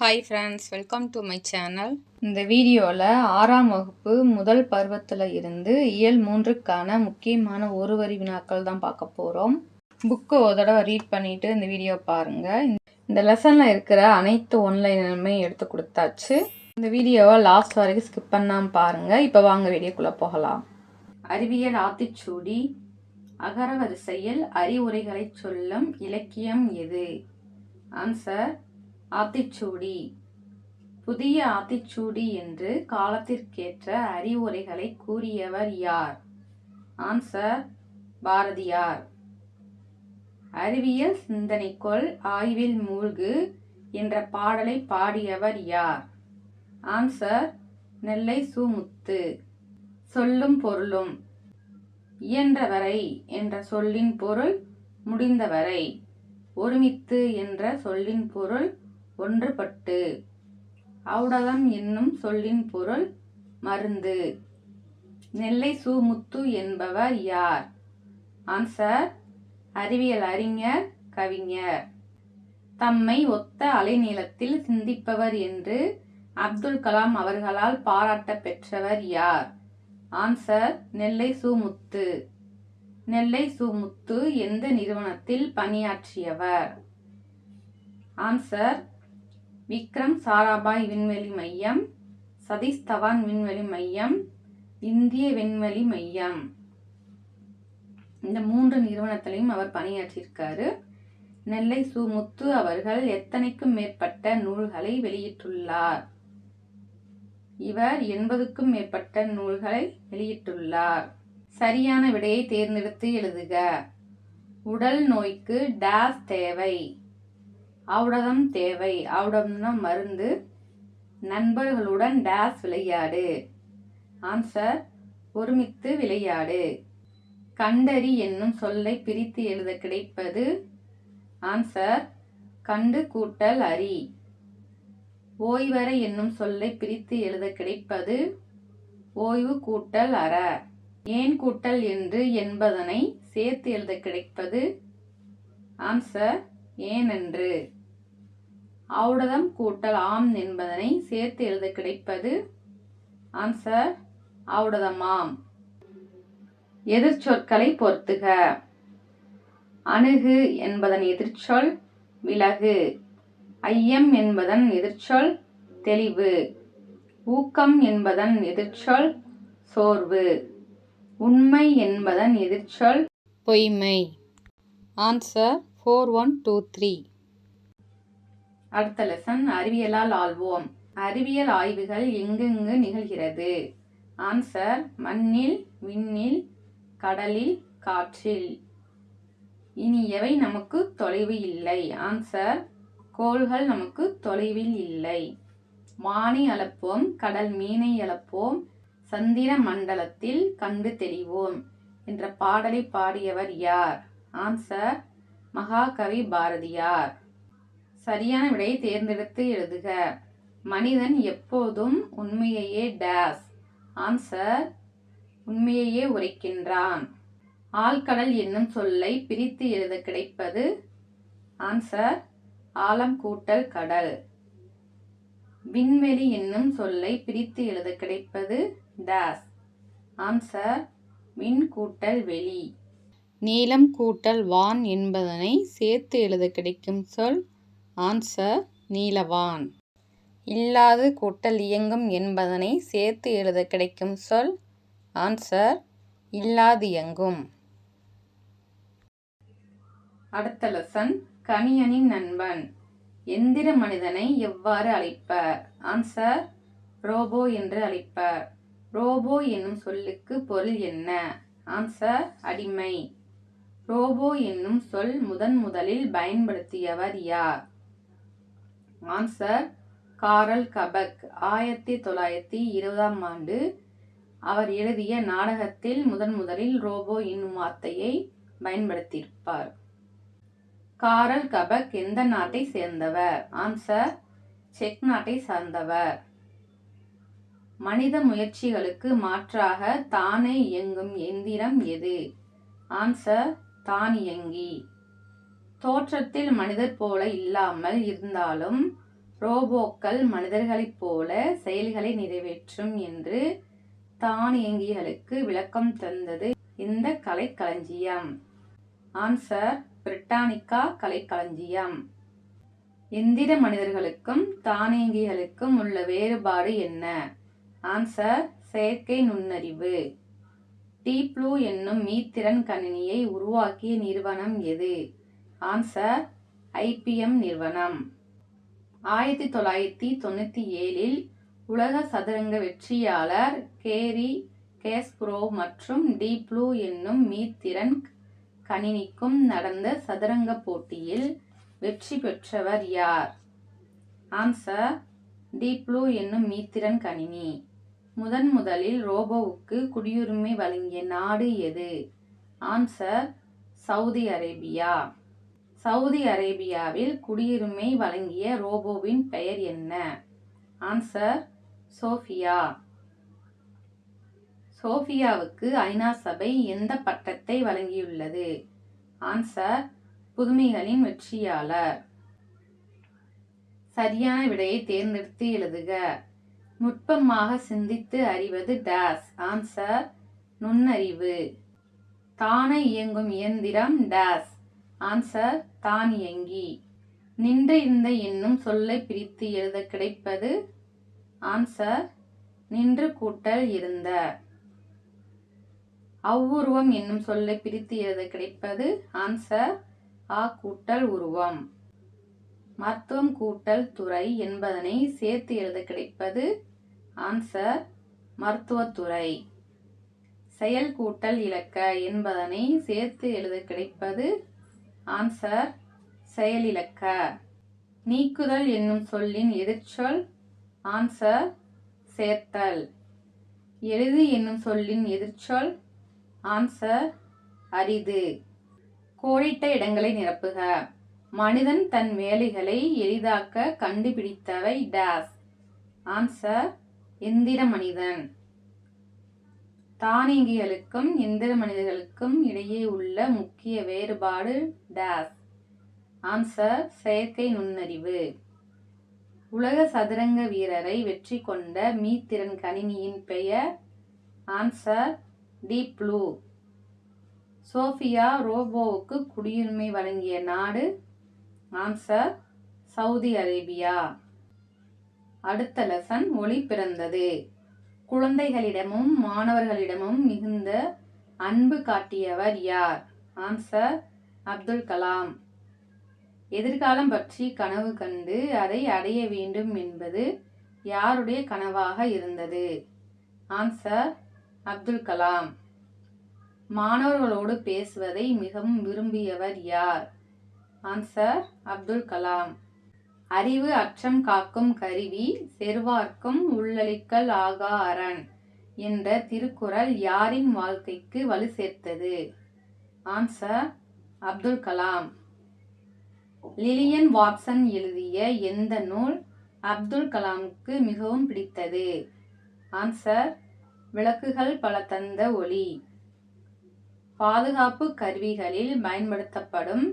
Hi friends welcome to my channel இந்த வீடியோவில் ஆறாம் வகுப்பு முதல் பருவத்தில் இருந்து இயல் மூன்றுக்கான முக்கியமான ஒரு வரி வினாக்கள் தான் பார்க்க போகிறோம் புக்கு ஒரு தடவை ரீட் பண்ணிவிட்டு இந்த வீடியோ பாருங்கள் இந்த லெசனில் இருக்கிற அனைத்து ஒன்லைனுமே எடுத்து கொடுத்தாச்சு. இந்த வீடியோவை லாஸ்ட் வரைக்கும் ஸ்கிப் பண்ணாமல் பாருங்கள் இப்போ வாங்க வீடியோக்குள்ளே போகலாம். அறிவியல் ஆத்திச்சூடி அகர வரிசையில் அறிவுரைகளை சொல்லும் இலக்கியம் எது? ஆன்சர் ஆத்திச்சூடி. புதிய ஆத்திச்சூடி என்று காலத்திற்கேற்ற அறிவுரைகளை கூறியவர் யார்? ஆன்சர் பாரதியார். அறிவியல் சிந்தனைக்குள் ஆய்வில் மூழ்கு என்ற பாடலை பாடியவர் யார்? ஆன்சர் நெல்லை சுமுத்து. சொல்லும் பொருளும். இயன்றவரை என்ற சொல்லின் பொருள் முடிந்தவரை. ஒருமித்து என்ற சொல்லின் பொருள் ஒன்றுபட்டு. ஔடதம் என்னும் சொல்லின் பொருள் மருந்து. நெல்லை சூமுத்து என்பவர் யார்? ஆன்சர் அறிவியல் அறிஞர் கவிஞர். தம்மை ஒத்த அலைநீளத்தில் சிந்திப்பவர் என்று அப்துல் கலாம் அவர்களால் பாராட்ட பெற்றவர் யார்? ஆன்சர் நெல்லை சூமுத்து. நெல்லை சுமுத்து எந்த நிறுவனத்தில் பணியாற்றியவர்? ஆன்சர் விக்ரம் சாராபாய் விண்வெளி மையம் சதீஷ் தவான் விண்வெளி மையம் இந்திய விண்வெளி மையம். இந்த மூன்று நிறுவனத்திலையும் அவர் பணியாற்றியிருக்காரு. நெல்லை சுமுத்து அவர்கள் எத்தனைக்கும் மேற்பட்ட நூல்களை வெளியிட்டுள்ளார்? இவர் எண்பதுக்கும் மேற்பட்ட நூல்களை வெளியிட்டுள்ளார். சரியான விடையை தேர்ந்தெடுத்து எழுதுக. உடல் நோய்க்கு டேஸ் தேவை. ஔடதம் தேவை. ஔடதம்னா மருந்து. நண்பர்களுடன் டேஸ் விளையாடு. ஆன்சர் ஒருமித்து விளையாடு. கண்டறி என்னும் சொல்லை பிரித்து எழுத கிடைப்பது. ஆன்சர் கண்டு கூட்டல் அரி. ஓய்வறை என்னும் சொல்லை பிரித்து எழுத கிடைப்பது. ஓய்வு கூட்டல் அற. ஏன் கூட்டல் என்று என்பதனை சேர்த்து எழுத கிடைப்பது. ஆன்சர் ஏனென்று. ஔடதம் கூட்டல் ஆம் என்பதனை சேர்த்து எழுத கிடைப்பது ஆன்சர் ஔடதமாம். எதிர்ச்சொற்களை பொறுத்துக. அணுகு என்பதன் எதிர்ச்சொல் விலகு. ஐயம் என்பதன் எதிர்ச்சொல் தெளிவு. ஊக்கம் என்பதன் எதிர்ச்சொல் சோர்வு. உண்மை என்பதன் எதிர்ச்சொல் பொய்மை. Answer four one two three அடுத்த லெசன் அறிவியலால் ஆள்வோம். அறிவியல் ஆய்வுகள் எங்கெங்கு நிகழ்கிறது? ஆன்சர் மண்ணில் விண்ணில் கடலில் காற்றில். இனி எவை நமக்கு தொலைவு இல்லை? ஆன்சர் கோள்கள் நமக்கு தொலைவில் இல்லை. வானை அளப்போம் கடல் மீனை அளப்போம் சந்திர மண்டலத்தில் கண்டு தெளிவோம் என்ற பாடலை பாடியவர் யார்? ஆன்சர் மகாகவி பாரதியார். சரியான விடையை தேர்ந்தெடுத்து எழுதுக. மனிதன் எப்போதும் உண்மையையே டேஸ். ஆன்சர் உண்மையையே உரைக்கின்றான். ஆழ்கடல் என்னும் சொல்லை பிரித்து எழுத கிடைப்பது ஆன்சர் ஆழம் கூட்டல் கடல். விண்வெளி என்னும் சொல்லை பிரித்து எழுத கிடைப்பது டேஸ். ஆன்சர் விண் கூட்டல் வெளி. நீளம் கூட்டல் வான் என்பதனை சேர்த்து எழுத கிடைக்கும் சொல் ஆன்சர் நீலவான். இல்லாது கூட்டல் இயங்கும் என்பதனை சேர்த்து எழுத கிடைக்கும் சொல் ஆன்சர் இல்லாது இயங்கும். அடுத்த லெசன் கணியனின் நண்பன். எந்திர மனிதனை எவ்வாறு அழைப்பர்? ஆன்சர் ரோபோ என்று அழைப்பர். ரோபோ என்னும் சொல்லுக்கு பொருள் என்ன? ஆன்சர் அடிமை. ரோபோ என்னும் சொல் முதன் முதலில் பயன்படுத்தியவர் யார்? Answer Karel Capek. ஆயிரத்தி தொள்ளாயிரத்தி இருபதாம் ஆண்டு அவர் எழுதிய நாடகத்தில் முதன் முதலில் ரோபோ என்னும் வார்த்தையை பயன்படுத்தியிருப்பார். காரல் கபக் எந்த நாட்டை சேர்ந்தவர்? ஆன்சர் செக் நாட்டை சார்ந்தவர். மனித முயற்சிகளுக்கு மாற்றாக தானே இயங்கும் எந்திரம் எது? ஆன்சர் தானியங்கி. தோற்றத்தில் மனிதர் போல இல்லாமல் இருந்தாலும் ரோபோக்கள் மனிதர்களைப் போல செயல்களை நிறைவேற்றும் என்று தானியங்கிகளுக்கு விளக்கம் தந்தது இந்த கலைக்களஞ்சியம். Answer Britannica கலைக்களஞ்சியம். எந்திர மனிதர்களுக்கும் தானியங்கிகளுக்கும் உள்ள வேறுபாடு என்ன? ஆன்சர் செயற்கை நுண்ணறிவு. டீப்ளூ என்னும் மீத்திறன் கணினியை உருவாக்கிய நிறுவனம் எது? ஆன்சர் ஐபிஎம் நிறுவனம். ஆயிரத்தி தொள்ளாயிரத்தி தொண்ணூற்றி ஏழில் உலக சதுரங்க வெற்றியாளர் கேரி கேஸ்ப்ரோ மற்றும் டீப்ளூ ப்ளூ என்னும் மீத்திறன் கணினிக்கும் நடந்த சதுரங்க போட்டியில் வெற்றி பெற்றவர் யார்? ஆன்சர் டீப்ளூ என்னும் மீத்திறன் கணினி. முதன் முதலில் ரோபோவுக்கு குடியுரிமை வழங்கிய நாடு எது? Answer Saudi Arabia. சவுதி அரேபியாவில் குடியுரிமை வழங்கிய ரோபோவின் பெயர் என்ன? Answer Sofia. சோஃபியாவுக்கு ஐநா சபை எந்த பட்டத்தை வழங்கியுள்ளது? ஆன்சர் புதுமைகளின் வெற்றியாளர். சரியான விடையை தேர்ந்தெடுத்து எழுதுக. நுட்பமாக சிந்தித்து அறிவது டேஸ். ஆன்சர் நுண்ணறிவு. தானே இயங்கும் இயந்திரம் டேஸ். ஆன்சர் தானியங்கி நின்று இருந்த என்னும் சொல்லை பிரித்து எழுத கிடைப்பது ஆன்சர் நின்று கூட்டல் இருந்த அவ்வுருவம் என்னும் சொல்லை பிரித்து எழுத கிடைப்பது ஆன்சர் ஆ கூட்டல் உருவம் மருத்துவம் கூட்டல் துறை என்பதனை சேர்த்து எழுத கிடைப்பது ஆன்சர் மருத்துவத்துறை செயல் கூட்டல் இலக்க என்பதனை சேர்த்து எழுத கிடைப்பது ஆன்சர் செயலிலக்க. நீக்குதல் என்னும் சொல்லின் எதிர்ச்சொல் ஆன்சர் சேர்த்தல். எழுது என்னும் சொல்லின் எதிர்ச்சொல் ஆன்சர் அரிது. கோடிட்ட இடங்களை நிரப்புக. மனிதன் தன் வேலைகளை எளிதாக்க கண்டுபிடித்தவை டேஸ். ஆன்சர் எந்திர மனிதன். தானியங்கிகளுக்கும் எந்திர மனிதர்களுக்கும் இடையே உள்ள முக்கிய வேறுபாடு டேஸ். ஆன்சர் செயற்கை நுண்ணறிவு. உலக சதுரங்க வீரரை வெற்றி கொண்ட மீத்திறன் கணினியின் பெயர் ஆன்சர் டீப் ப்ளூ. சோஃபியா ரோபோவுக்கு குடியுரிமை வழங்கிய நாடு ஆன்சர் சவுதி அரேபியா. அடுத்த லெசன் ஒளி பிறந்தது. குழந்தைகளிடமும் மாணவர்களிடமும் மிகுந்த அன்பு காட்டியவர் யார்? ஆன்சர் அப்துல் கலாம். எதிர்காலம் பற்றி கனவு கண்டு அதை அடைய வேண்டும் என்பது யாருடைய கனவாக இருந்தது? ஆன்சர் அப்துல் கலாம். மாணவர்களோடு பேசுவதை மிகவும் விரும்பியவர் யார்? ஆன்சர் அப்துல் கலாம். அறிவு அச்சம் காக்கும் கருவி செருவார்க்கும் உள்ளளிக்கல் ஆகா அரண் என்ற திருக்குறள் யாரின் வாழ்க்கைக்கு வலு சேர்த்தது? Answer Abdul Kalam. Lilian Watson எழுதிய எந்த நூல் அப்துல் கலாமுக்கு மிகவும் பிடித்தது? ஆன்சர் விளக்குகள் பல தந்த ஒளி. பாதுகாப்பு கருவிகளில் பயன்படுத்தப்படும்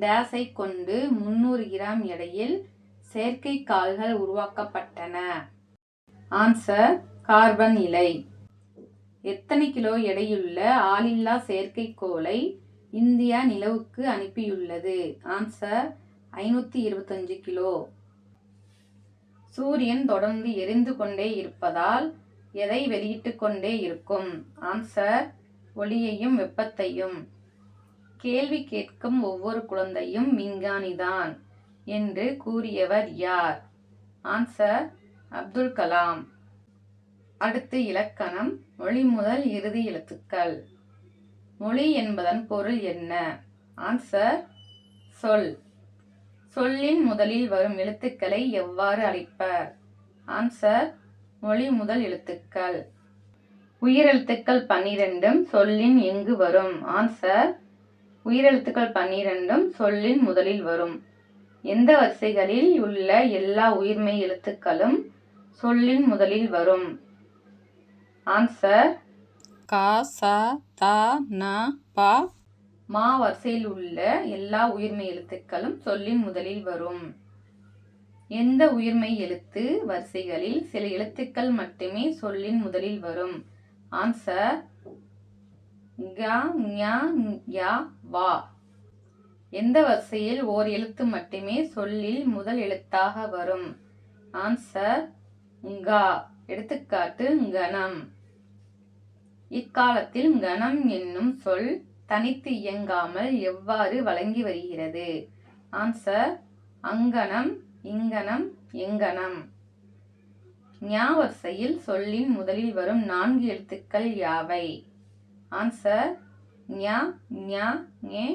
டேஸை கொண்டு முந்நூறு கிராம் எடையில் செயற்கை கால்கள் உருவாக்கப்பட்டன. ஆன்சர் கார்பன் இலை. எத்தனை கிலோ எடையுள்ள ஆளில்லா செயற்கைக்கோளை இந்தியா நிலவுக்கு அனுப்பியுள்ளது? ஆன்சர் ஐநூற்றி இருபத்தஞ்சு கிலோ. சூரியன் தொடர்ந்து எரிந்து கொண்டே இருப்பதால் எதை வெளியிட்டு கொண்டே இருக்கும்? ஆன்சர் ஒளியையும் வெப்பத்தையும். கேள்வி கேட்கும் ஒவ்வொரு குழந்தையும் விஞ்ஞானிதான் என்று கூறியவர் யார்? ஆன்சர் அப்துல் கலாம். அடுத்து இலக்கணம் மொழி முதல் இறுதி எழுத்துக்கள். மொழி என்பதன் பொருள் என்ன? ஆன்சர் சொல். சொல்லின் முதலில் வரும் எழுத்துக்களை எவ்வாறு அழைப்பர்? ஆன்சர் மொழி முதல் எழுத்துக்கள். உயிரெழுத்துக்கள் பன்னிரெண்டும் சொல்லின் எங்கு வரும்? ஆன்சர் உயிரெழுத்துக்கள் பன்னிரெண்டும் சொல்லின் முதலில் வரும். எந்த வரிசைகளில் உள்ள எல்லா உயிர்மெய் எழுத்துக்களும் சொல்லின் முதலில் வரும்? ஆன்சர் கா சா தா நா பா. மா வரிசையில் உள்ள எல்லா உயிர்மெய் எழுத்துக்களும் சொல்லின் முதலில் வரும். எந்த உயிர்மெய் எழுத்து வரிசைகளில் சில எழுத்துக்கள் மட்டுமே சொல்லின் முதலில் வரும்? ஆன்சர் க ஞ வா. எந்த வரிசையில் ஓர் எழுத்து மட்டுமே சொல்லில் முதல் எழுத்தாக வரும்? ஆன்சர் ங்கா. எடுத்துக்காட்டு கணம். இக்காலத்தில் கணம் என்னும் சொல் தனித்து இயங்காமல் எவ்வாறு வழங்கி வருகிறது? ஆன்சர் அங்கனம் இங்கனம் எங்கனம் ஞா வரிசையில் சொல்லின் முதலில் வரும் நான்கு எழுத்துக்கள் யாவை? ஆன்சர் ஞா ஞா ஞே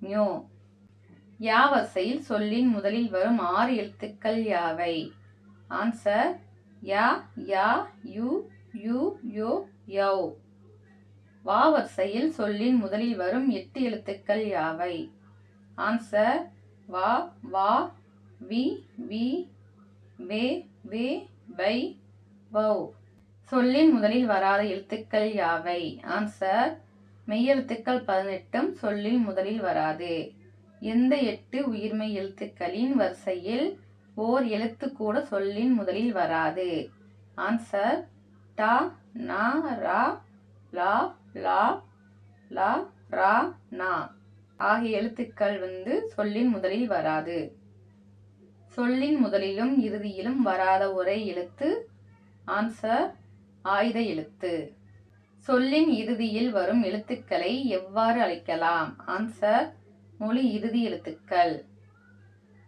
ஞோ. யா வரிசையில் சொல்லின் முதலில் வரும் ஆறு எழுத்துக்கள் யாவை? ஆன்சர் யா யா யு யு யோ யௌ. வா வரிசையில் சொல்லின் முதலில் வரும் எட்டு எழுத்துக்கள் யாவை? ஆன்சர் வா வா வி வி வே வே வை வௌ. சொல்லின் முதலில் வராத எழுத்துக்கள் யாவை? ஆன்சர் மெய்யெழுத்துக்கள் பதினெட்டும் சொல்லின் முதலில் வராது. எந்த எட்டு உயிர்மெய் எழுத்துக்களின் வரிசையில் ஓர் எழுத்து கூட சொல்லின் முதலில் வராது? ஆன்சர் டா நா ரா லா லா லா ரா நா ஆகிய எழுத்துக்கள் வந்து சொல்லின் முதலில் வராது. சொல்லின் முதலிலும் இறுதியிலும் வராத ஒரே எழுத்து. ஆன்சர் ஆயுத எழுத்து. சொல்லின் இறுதியில் வரும் எழுத்துக்களை எவ்வாறு அழைக்கலாம்? ஆன்சர் மொழி இறுதி எழுத்துக்கள்.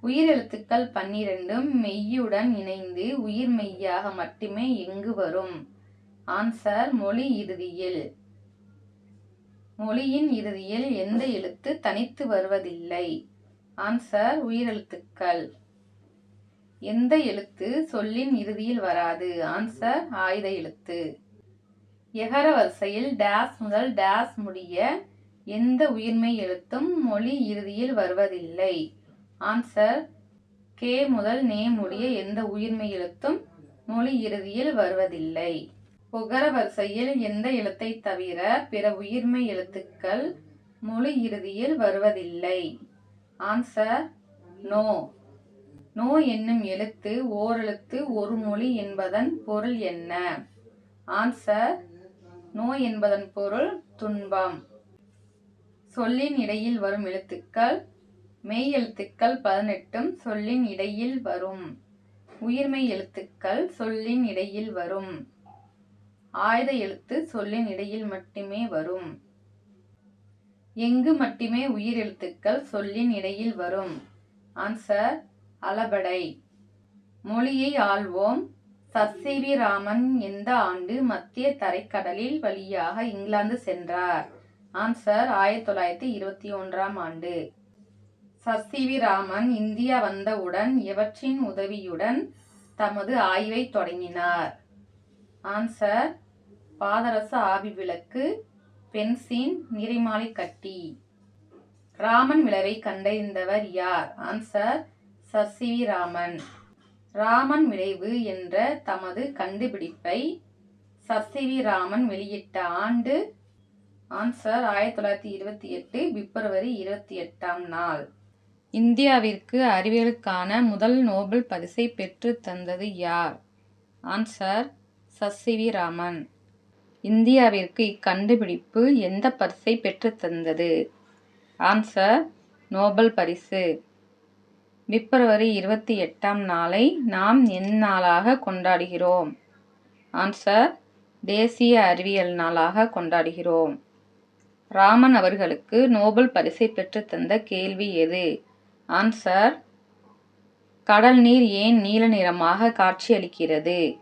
உயிர் எழுத்துக்கள் பன்னிரண்டும் மெய்யுடன் இணைந்து உயிர் மெய்யாக மட்டுமே எங்கு வரும். ஆன்சர் மொழி இறுதியில். மொழியின் இறுதியில் எந்த எழுத்து தனித்து வருவதில்லை? ஆன்சர் உயிரெழுத்துக்கள் எந்த எழுத்து சொல்லின் இறுதியில் வராது? ஆன்சர் ஆயுத எழுத்து. எகர வரிசையில் டேஸ் முதல் டேஸ் முடிய எந்த உயிர்மை எழுத்தும் மொழி இறுதியில் வருவதில்லை. ஆன்சர் கே முதல் நே முடிய எந்த உயிர்மை எழுத்தும் மொழி இறுதியில் வருவதில்லை. உகர வரிசையில் எந்த எழுத்தை தவிர பிற உயிர்மை எழுத்துக்கள் மொழி இறுதியில் வருவதில்லை. ஆன்சர் நோ நோ என்னும் எழுத்து ஓரெழுத்து ஒரு மொழி என்பதன் பொருள் என்ன? ஆன்சர் நோ என்பதன் பொருள் துன்பம். சொல்லின் இடையில் வரும் எழுத்துக்கள் மெய் எழுத்துக்கள் பதினெட்டும் சொல்லின் இடையில் வரும். உயிர்மெய் எழுத்துக்கள் சொல்லின் இடையில் வரும். ஆயுத எழுத்து சொல்லின் இடையில் மட்டுமே வரும். எங்கு மட்டுமே உயிர் எழுத்துக்கள் சொல்லின் இடையில் வரும். ஆன்சர் அளபடை. மொழியை ஆள்வோம். சர் ராமன் எந்த ஆண்டு மத்திய தரைக்கடலில் வழியாக இங்கிலாந்து சென்றார்? ஆன்சர் ஆயிரத்தி தொள்ளாயிரத்தி இருபத்தி ஒன்றாம் ஆண்டு. சர் ராமன் இந்தியா வந்தவுடன் எவற்றின் உதவியுடன் தமது ஆய்வை தொடங்கினார். ஆன்சர் பாதரச ஆவி விளக்கு பென்சின் நிறமாலை கட்டி. ராமன் விளைவை கண்டறிந்தவர் யார்? Answer Sir C V Raman Raman விளைவு என்ற தமது கண்டுபிடிப்பை சர் சி வி ராமன் வெளியிட்ட ஆண்டு ஆன்சர் ஆயிரத்தி தொள்ளாயிரத்தி இருபத்தி எட்டு பிப்ரவரி இருபத்தி எட்டாம் நாள். இந்தியாவிற்கு அறிவியலுக்கான முதல் நோபல் பரிசை பெற்று தந்தது யார்? Answer Sir C V Raman இந்தியாவிற்கு இக்கண்டுபிடிப்பு எந்த பரிசை பெற்று தந்தது? ஆன்சர் நோபல் பரிசு. பிப்ரவரி இருபத்தி எட்டாம் நாளை நாம் எந்நாளாக கொண்டாடுகிறோம். ஆன்சர் தேசிய அறிவியல் நாளாக கொண்டாடுகிறோம். ராமன் அவர்களுக்கு நோபல் பரிசை பெற்றுத்தந்த கேள்வி எது? ஆன்சர் கடல் நீர் ஏன் நீல நிறமாக காட்சியளிக்கிறது?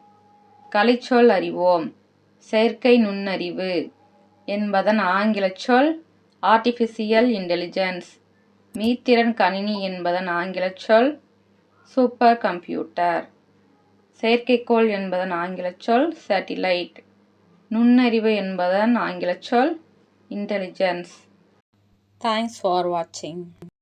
கலைச்சொல் அறிவோம். செயற்கை நுண்ணறிவு என்பதன் ஆங்கில சொல் ஆர்டிஃபிஷியல் இன்டெலிஜென்ஸ் மீத்திறன் கணினி என்பதன் ஆங்கிலச் சொல் சூப்பர் கம்ப்யூட்டர். செயற்கைக்கோள் என்பதன் ஆங்கிலச் சொல் சேட்டிலைட் நுண்ணறிவு என்பதன் ஆங்கிலச் சொல் இன்டெலிஜென்ஸ் தேங்க்ஸ் ஃபார் வாட்சிங்